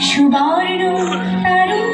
Subarna Tarunya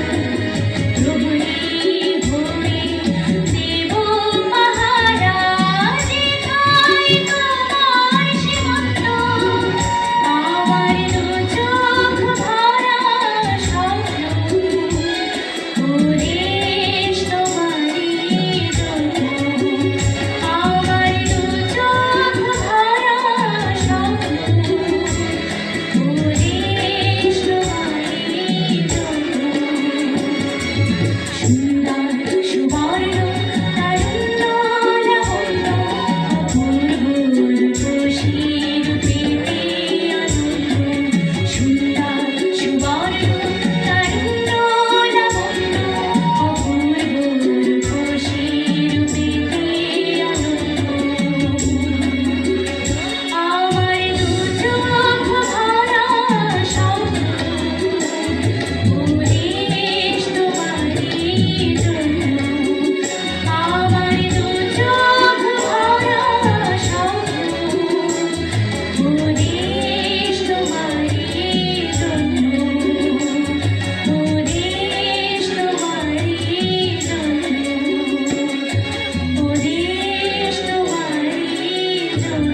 Thank you. You.